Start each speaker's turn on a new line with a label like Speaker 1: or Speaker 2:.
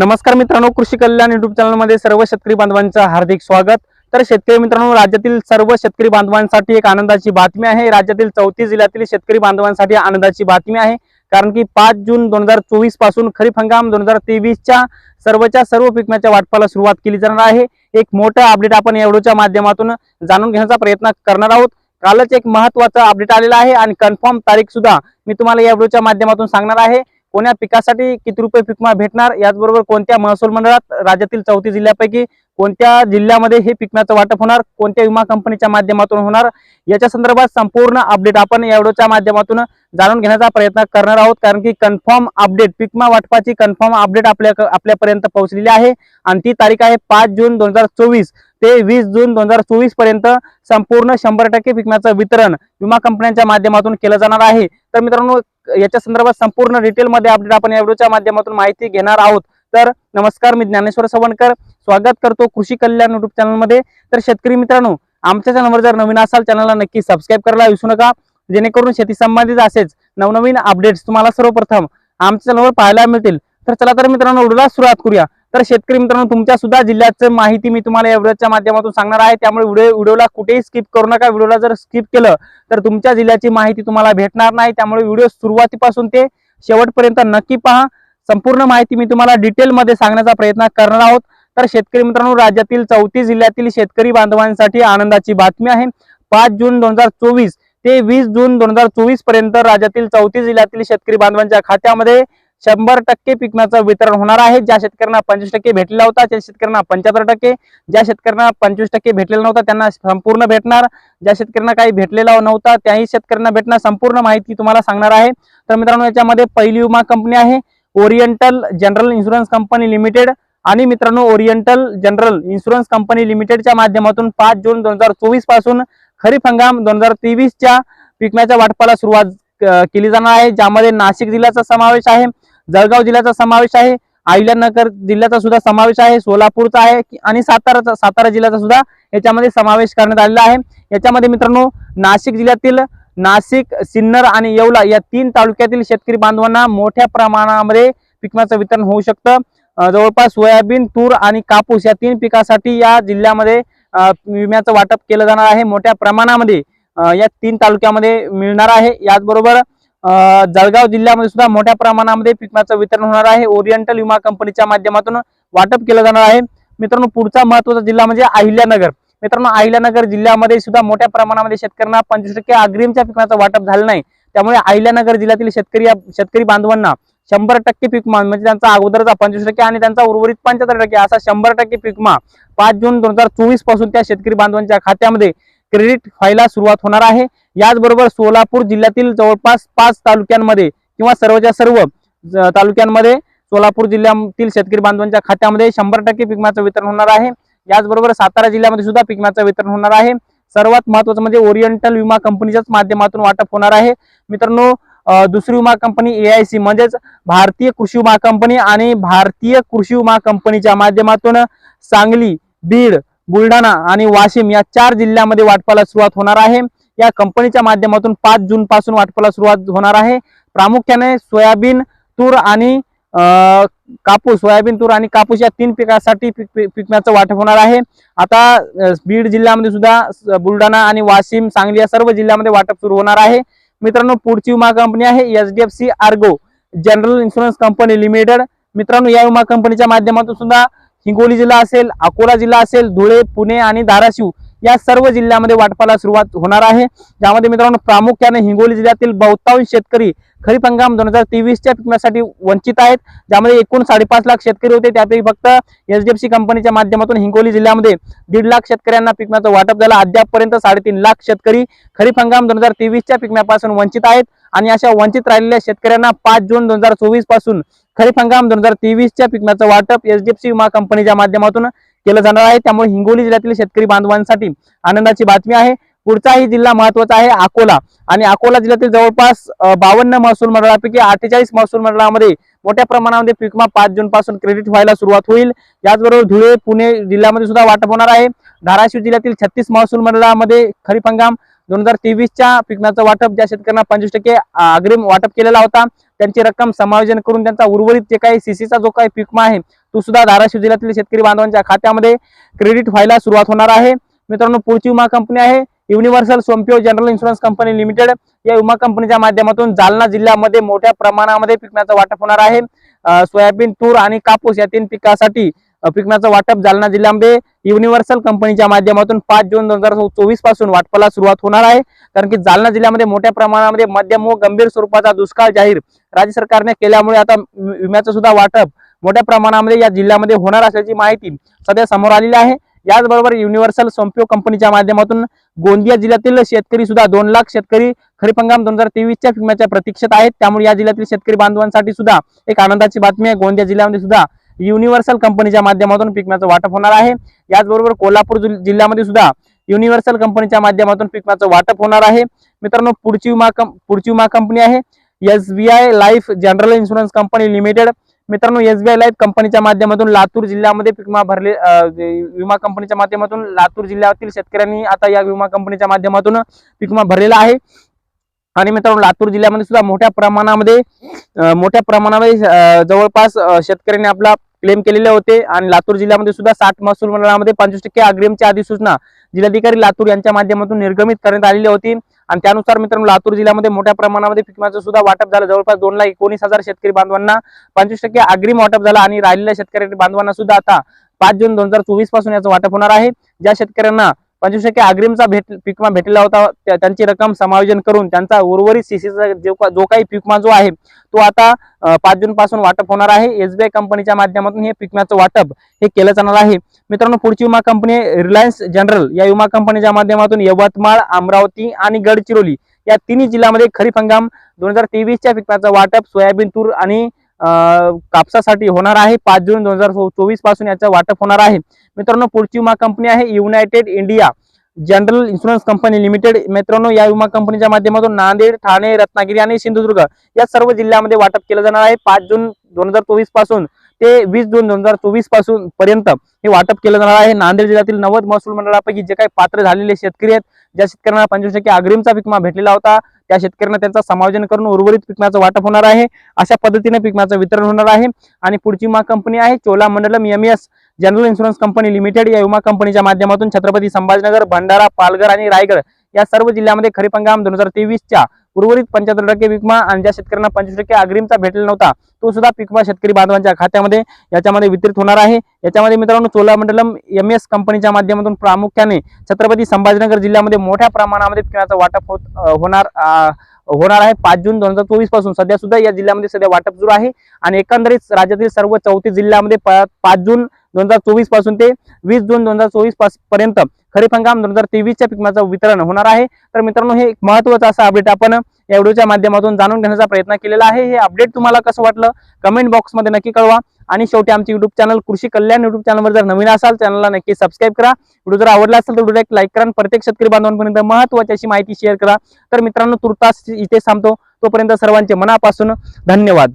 Speaker 1: नमस्कार मित्रांनो कृषी कल्याण युट्यूब चॅनलमध्ये सर्व शेतकरी बांधवांचं हार्दिक स्वागत. तर शेतकरी मित्रांनो राज्यातील सर्व शेतकरी बांधवांसाठी एक आनंदाची बातमी आहे. राज्यातील चौतीस जिल्ह्यातील शेतकरी बांधवांसाठी आनंदाची बातमी आहे. कारण की पाच जून दोन हजार चोवीसपासून खरीप हंगाम दोन हजार तेवीसच्या सर्वच्या सर्व पिकण्याच्या वाटपाला सुरुवात केली जाणार आहे. एक मोठं अपडेट आपण या व्हिडिओच्या माध्यमातून जाणून घेण्याचा प्रयत्न करणार आहोत. कालच एक महत्त्वाचा अपडेट आलेला आहे आणि कन्फर्म तारीख सुद्धा मी तुम्हाला या व्हिडिओच्या माध्यमातून सांगणार आहे. कोण्या पिकासाठी किती रुपये पिकमा भेटणार? याचबरोबर कोणत्या महसूल मंडळात राज्यातील चौथी जिल्ह्यापैकी कोणत्या जिल्ह्यामध्ये हे पिकण्याचं वाटप होणार? कोणत्या विमा कंपनीच्या माध्यमातून होणार? याच्या संदर्भात संपूर्ण अपडेट आपण या व्हिडिओच्या माध्यमातून जाणून घेण्याचा प्रयत्न करणार आहोत. कारण की कन्फर्म अपडेट पिकमा वाटपाची कन्फर्म अपडेट आपल्या आपल्यापर्यंत पोहोचलेली आहे. आणि ती तारीख आहे पाच जून दोन हजार चोवीस ते वीस जून दोन हजार चोवीसपर्यंत संपूर्ण शंभर टक्के पिकण्याचं वितरण विमा कंपन्यांच्या माध्यमातून केलं जाणार आहे. तर मित्रांनो याच्या संदर्भात संपूर्ण डिटेलमध्ये अपडेट आपण या व्हिडिओच्या माध्यमातून माहिती घेणार आहोत. तर नमस्कार मी ज्ञानेश्वर सवणकर. स्वागत करतो कृषी कल्याण युट्यूब चॅनलमध्ये तर शेतकरी मित्रांनो आमच्या चॅनलवर जर नवीन असाल चॅनलला नक्की सबस्क्राईब करायला विसरू नका. जेणेकरून शेती संबंधित असेच नवनवीन अपडेट्स तुम्हाला सर्वप्रथम आमच्या चॅनलवर पाहायला मिळतील. तर चला तर मित्रांनो व्हिडिओला सुरुवात करूया. तर शेतकरी मित्रांनो तुमच्या सुद्धा जिल्ह्याचं माहिती मी तुम्हाला या व्हिडिओच्या माध्यमातून सांगणार आहे. त्यामुळे व्हिडिओ व्हिडिओला कुठेही स्किप करू नका. व्हिडिओला जर स्किप केलं तर तुमच्या जिल्ह्याची माहिती तुम्हाला भेटणार नाही. त्यामुळे व्हिडिओ सुरुवातीपासून ते शेवटपर्यंत नक्की पहा. संपूर्ण माहिती मी तुम्हाला डिटेलमध्ये सांगण्याचा प्रयत्न करणार आहोत. तर शेतकरी मित्रांनो राज्यातील चौतीस जिल्ह्यातील शेतकरी बांधवांसाठी आनंदाची बातमी आहे. पाच जून दोन हजार चोवीस ते वीस जून दोन हजार चोवीसपर्यंत राज्यातील चौतीस जिल्ह्यातील शेतकरी बांधवांच्या खात्यामध्ये शंभर टक्के पिकण्याचं वितरण होणार आहे. ज्या शेतकऱ्यांना पंचवीस टक्के भेटलेला होता त्या शेतकऱ्यांना पंच्याहत्तर टक्के. ज्या शेतकऱ्यांना पंचवीस टक्के भेटलेला नव्हता त्यांना संपूर्ण भेटणार. ज्या शेतकऱ्यांना काही भेटलेला नव्हता त्याही शेतकऱ्यांना भेटणार. संपूर्ण माहिती तुम्हाला सांगणार आहे. तर मित्रांनो याच्यामध्ये पहिली विमा कंपनी आहे Oriental General Insurance Company Limited. आणि मित्रांनो ओरिएंटल जनरल इन्शुरन्स कंपनी लिमिटेडच्या माध्यमातून पाच जून दोन हजार चोवीसपासून खरीप हंगाम दोन हजार तेवीसच्या पिकण्याच्या वाटपाला सुरुवात केली जाणार आहे. ज्यामध्ये नाशिक जिल्ह्याचा समावेश आहे. जळगाव जिल्ह्याचा समावेश आहे. अहिल्यानगर जिल्ह्याचा सुद्धा समावेश आहे. सोलापूरचा आहे आणि साताराचा सातारा जिल्ह्याचा सुद्धा याच्यामध्ये समावेश करण्यात आलेला आहे. याच्यामध्ये मित्रांनो नाशिक जिल्ह्यातील नाशिक सिन्नर आणि येवला या तीन तालुक्यातील शेतकरी बांधवांना मोठ्या प्रमाणामध्ये पिकण्याचं वितरण होऊ शकतं. जवळपास सोयाबीन तूर आणि कापूस या तीन पिकासाठी या जिल्ह्यामध्ये विम्याचं वाटप केलं जाणार आहे. मोठ्या प्रमाणामध्ये या तीन तालुक्यामध्ये मिळणार आहे. याचबरोबर जळगाव जिल्ह्यामध्ये सुद्धा मोठ्या प्रमाणामध्ये पिकाचं वितरण होणार आहे. ओरिएंटल विमा कंपनीच्या माध्यमातून वाटप केलं जाणार आहे. मित्रांनो पुढचा महत्त्वाचा जिल्हा म्हणजे अहिल्यानगर. मित्रांनो अहिल्यानगर जिल्ह्यामध्ये सुद्धा मोठ्या प्रमाणामध्ये शेतकऱ्यांना पंचवीस टक्के अग्रिमच्या पिकाचं वाटप झालं नाही. त्यामुळे अहिल्यानगर जिल्ह्यातील शेतकरी शेतकरी बांधवांना शंभर टक्के पिकमा म्हणजे त्यांचा अगोदरचा पंचवीस टक्के आणि त्यांचा उर्वरित पंच्याहत्तर टक्के असा शंभर टक्के पिकमा पाच जून दोन हजार चोवीसपासून त्या शेतकरी बांधवांच्या खात्यामध्ये क्रेडिट व्हायला सुरुवात होणार आहे. याचबरोबर सोलापूर जिल्ह्यातील जवळपास पाच तालुक्यांमध्ये किंवा सर्वच्या सर्व तालुक्यांमध्ये सोलापूर जिल्ह्यातील शेतकरी बांधवांच्या खात्यामध्ये शंभर टक्के पिकमाचं वितरण होणार आहे. याचबरोबर सातारा जिल्ह्यामध्ये सुद्धा पिकमाचं वितरण होणार आहे. सर्वात महत्वाचं म्हणजे ओरिएंटल विमा कंपनीच्याच माध्यमातून वाटप होणार आहे. मित्रांनो दुसरी विमा कंपनी एआयसी म्हणजेच भारतीय कृषी विमा कंपनी आणि भारतीय कृषी विमा कंपनीच्या माध्यमातून सांगली बीड बुलढाणा आणि वाशिम या चार जिल्ह्यामध्ये वाटपाला सुरुवात होणार आहे. या कंपनीच्या माध्यमातून पाच जून पासून वाटपाला सुरुवात होणार आहे. प्रामुख्याने सोयाबीन तूर आणि कापूस सोयाबीन तूर आणि कापूस या तीन पिकासाठी पिक- पिकण्याचं वाटप होणार आहे. आता बीड जिल्ह्यामध्ये सुद्धा बुलढाणा आणि वाशिम सांगली या सर्व जिल्ह्यामध्ये वाटप सुरू होणार आहे. मित्रांनो पुढची विमा कंपनी आहे H D F C Ergo General Insurance Company Limited. मित्रांनो या विमा कंपनीच्या माध्यमातून सुद्धा हिंगोली जिल्हा असेल अकोला जिल्हा असेल धुळे पुणे आणि धाराशिव या सर्व जिल्ह्यामध्ये वाटपाला सुरुवात होणार आहे. ज्यामध्ये मित्रांनो प्रामुख्याने हिंगोली जिल्ह्यातील बहुतांश शेतकरी खरीप हंगाम दोन हजार तेवीसच्या पिकण्यासाठी वंचित आहेत. ज्यामध्ये एकूण साडेपाच लाख शेतकरी होते. त्यापैकी फक्त एचडीएफसी कंपनीच्या माध्यमातून हिंगोली जिल्ह्यामध्ये दीड लाख शेतकऱ्यांना पिकण्याचं वाटप झालं. अद्यापपर्यंत साडेतीन लाख शेतकरी खरीप हंगाम दोन हजार तेवीसच्या पिकण्यापासून वंचित आहेत. आणि अशा वंचित राहिलेल्या शेतकऱ्यांना पाच जून दोन हजार चोवीसपासून खरीप हंगाम दोन हजार तेवीसच्या पिकण्याचं वाटप एचडीएफसी विमा कंपनीच्या माध्यमातून केलं जाणार आहे. त्यामुळे हिंगोली जिल्ह्यातील शेतकरी बांधवांसाठी आनंदाची बातमी आहे. पुढचाही जिल्हा महत्त्वाचा आहे अकोला. आणि अकोला जिल्ह्यातील जवळपास बावन्न महसूल मंडळापैकी अठ्ठेचाळीस महसूल मंडळामध्ये मोठ्या प्रमाणामध्ये पिकमा पाच जून पासून क्रेडिट व्हायला सुरुवात होईल. याचबरोबर धुळे पुणे जिल्ह्यामध्ये सुद्धा वाटप होणार आहे. धाराशिव जिल्ह्यातील छत्तीस महसूल मंडळामध्ये खरीप हंगाम दोन हजार तेवीसच्या पिकण्याचं वाटप ज्या शेतकऱ्यांना पंचवीस टक्के अग्रिम वाटप केलेला होता त्यांची रक्कम समायोजन करून त्यांचा उर्वरित जे काही सीसीचा जो काही पिकमा आहे तो सुद्धा धाराशिव जिल्ह्यातील शेतकरी बांधवांच्या खात्यामध्ये क्रेडिट व्हायला सुरुवात होणार आहे. मित्रांनो पुढची विमा कंपनी आहे. Universal Sompo General Insurance Company Limited या विमा कंपनीच्या माध्यमातून जालना जिल्ह्यामध्ये मोठ्या प्रमाणामध्ये पिकण्याचं वाटप होणार आहे. सोयाबीन तूर आणि कापूस या तीन पिकासाठी पिकण्याचं वाटप जालना जिल्ह्यामध्ये युनिव्हर्सल कंपनीच्या माध्यमातून पाच जून दोन हजार चोवीसपासून वाटपाला सुरुवात होणार आहे. कारण की जालना जिल्ह्यामध्ये मोठ्या प्रमाणामध्ये मध्यम व गंभीर स्वरूपाचा दुष्काळ जाहीर राज्य सरकारने केल्यामुळे आता विम्याचं सुद्धा वाटप मोठ्या प्रमाणामध्ये या जिल्ह्यामध्ये होणार असल्याची माहिती सध्या समोर आलेली आहे. याचबरोबर युनिव्हर्सल सोम्पिओ कंपनीच्या माध्यमातून गोंदिया जिल्ह्यातील शेतकरी सुद्धा दोन लाख शेतकरी खरीप हंगाम दोन हजार तेवीसच्या विम्याच्या प्रतीक्षेत आहेत. त्यामुळे या जिल्ह्यातील शेतकरी बांधवांसाठी सुद्धा एक आनंदाची बातमी आहे. गोंदिया जिल्ह्यामध्ये सुद्धा युनिव्हर्सल कंपनीच्या माध्यमातून पिकण्याचं वाटप होणार आहे. याचबरोबर कोल्हापूर जिल्ह्यामध्ये सुद्धा युनिव्हर्सल कंपनीच्या माध्यमातून पिकण्याचं वाटप होणार आहे. मित्रांनो पुढची विमा पुढची विमा कंपनी आहे. S B I Life General Insurance Company Limited मित्रांनो एस बी आय लाईफ कंपनीच्या माध्यमातून लातूर जिल्ह्यामध्ये विमा भरले विमा कंपनीच्या माध्यमातून लातूर जिल्ह्यातील शेतकऱ्यांनी आता या विमा कंपनीच्या माध्यमातून विमा भरलेला आहे. आणि मित्रांनो लातूर जिल्ह्यामध्ये सुद्धा मोठ्या प्रमाणामध्ये मोठ्या प्रमाणामध्ये जवळपास शेतकऱ्यांनी आपला क्लेम केलेले होते. आणि लातूर जिल्ह्यामध्ये सुद्धा साठ महसूल मंडळामध्ये पंचवीस टक्के अग्रिमची अधिसूचना जिल्हाधिकारी लातूर यांच्या माध्यमातून निर्गमित करण्यात आलेली होती. आणि त्यानुसार मित्रांनो लातूर जिल्ह्यामध्ये मोठ्या प्रमाणामध्ये पिकमाचं सुद्धा वाटप झालं. जवळपास दोन लाख एकोणीस हजार शेतकरी बांधवांना पंचवीस टक्के अग्रिम वाटप झालं आणि राहिलेल्या शेतकरी बांधवांना सुद्धा आता पाच जून दोन हजार चोवीसपासून याचं वाटप होणार आहे. ज्या शेतकऱ्यांना पंचवीस टक्के अग्रिमचा भेट पिकमा भेटलेला होता. त्या- त्यांची रक्कम समायोजन करून त्यांचा उर्वरित सीसीचा जो का- जो काही पिकमा जो आहे तो आता पाच जून पासून वाटप होणार आहे. एसबीआय कंपनीच्या माध्यमातून हे पिकम्याचं वाटप हे केलं जाणार आहे. मित्रांनो पुढची विमा कंपनी रिलायन्स जनरल या विमा कंपनीच्या माध्यमातून यवतमाळ अमरावती आणि गडचिरोली या तिन्ही जिल्ह्यामध्ये खरीप हंगाम दोन हजार तेवीसच्या पिकाचं वाटप सोयाबीन तूर आणि कापसासाठी होणार आहे. पाच जून दोन हजार चोवीसपासून याचं वाटप होणार आहे. मित्रांनो पुढची विमा कंपनी आहे United India General Insurance Company Limited. मित्रांनो या विमा कंपनीच्या माध्यमातून नांदेड ठाणे रत्नागिरी आणि सिंधुदुर्ग या सर्व जिल्ह्यामध्ये वाटप केलं जाणार आहे. पाच जून दोन हजार चोवीसपासून ते वीस जून दोन हजार चोवीसपासून पर्यंत हे वाटप केलं जाणार आहे. नांदेड जिल्ह्यातील नव्वद महसूल मंडळापैकी जे काही पात्र झालेले शेतकरी आहेत ज्या शेतकऱ्यांना पंचवीस टक्के अग्रिमचा पिकमा भेटलेला होता त्या शेतकऱ्यांना त्यांचा समायोजन करून उर्वरित पिकम्याचं वाटप होणार आहे. अशा पद्धतीने पिकम्याचं वितरण होणार आहे. आणि पुढची विमा कंपनी आहे Cholamandalam M S General Insurance Company Limited या विमा कंपनीच्या माध्यमातून छत्रपती संभाजीनगर भंडारा पालघर आणि रायगड या सर्व जिल्ह्यामध्ये खरीप हंगाम दोन हजार तेवीसच्या उर्वरित पंच्याहत्तर टक्के विमा आणि ज्या शेतकऱ्यांना पंचवीस टक्के अग्रिमचा भेटला नव्हता तो सुद्धा पिकमा शेतकरी बांधवांच्या खात्यामध्ये याच्यामध्ये वितरित होणार आहे. याच्यामध्ये मित्रांनो चोलामंडलम एम एस कंपनीच्या माध्यमातून प्रामुख्याने छत्रपती संभाजीनगर जिल्ह्यामध्ये मोठ्या प्रमाणामध्ये पिकाचं वाटप होत होणार होणार आहे. पाच जून दोन हजार चोवीसपासून सध्या सुद्धा या जिल्ह्यामध्ये सध्या वाटप सुरू आहे आणि एकंदरीत राज्यातील सर्व चौतीस जिल्ह्यामध्ये प- पाच जून दोन हजार चोवीसपासून ते वीस जून दोन हजार चोवीसपर्यंत खरीप हंगाम दोन हजार तेवीसच्या पिकमाचं वितरण होणार आहे. तर मित्रांनो हे एक महत्वाचं असं अपडेट आपण या व्हिडिओच्या माध्यमातून जाणून घेण्याचा प्रयत्न केलेला आहे. हे अपडेट तुम्हाला कसं वाटलं? कमेंट बॉक्समध्ये नक्की कळवा. आणि शेवटी आमचे युट्यूब चॅनल कृषी कल्याण युट्यूब चॅनलवर जर नवीन असाल चॅनलला नक्की सबस्क्राईब करा. व्हिडिओ जर आवडला असेल तर व्हिडिओ एक लाईक करा आणि प्रत्येक शेतकरी बांधवांपर्यंत महत्वाची अशी माहिती शेअर करा. तर मित्रांनो तुर्तास इथे थांबतो. तोपर्यंत सर्वांचे मनापासून धन्यवाद.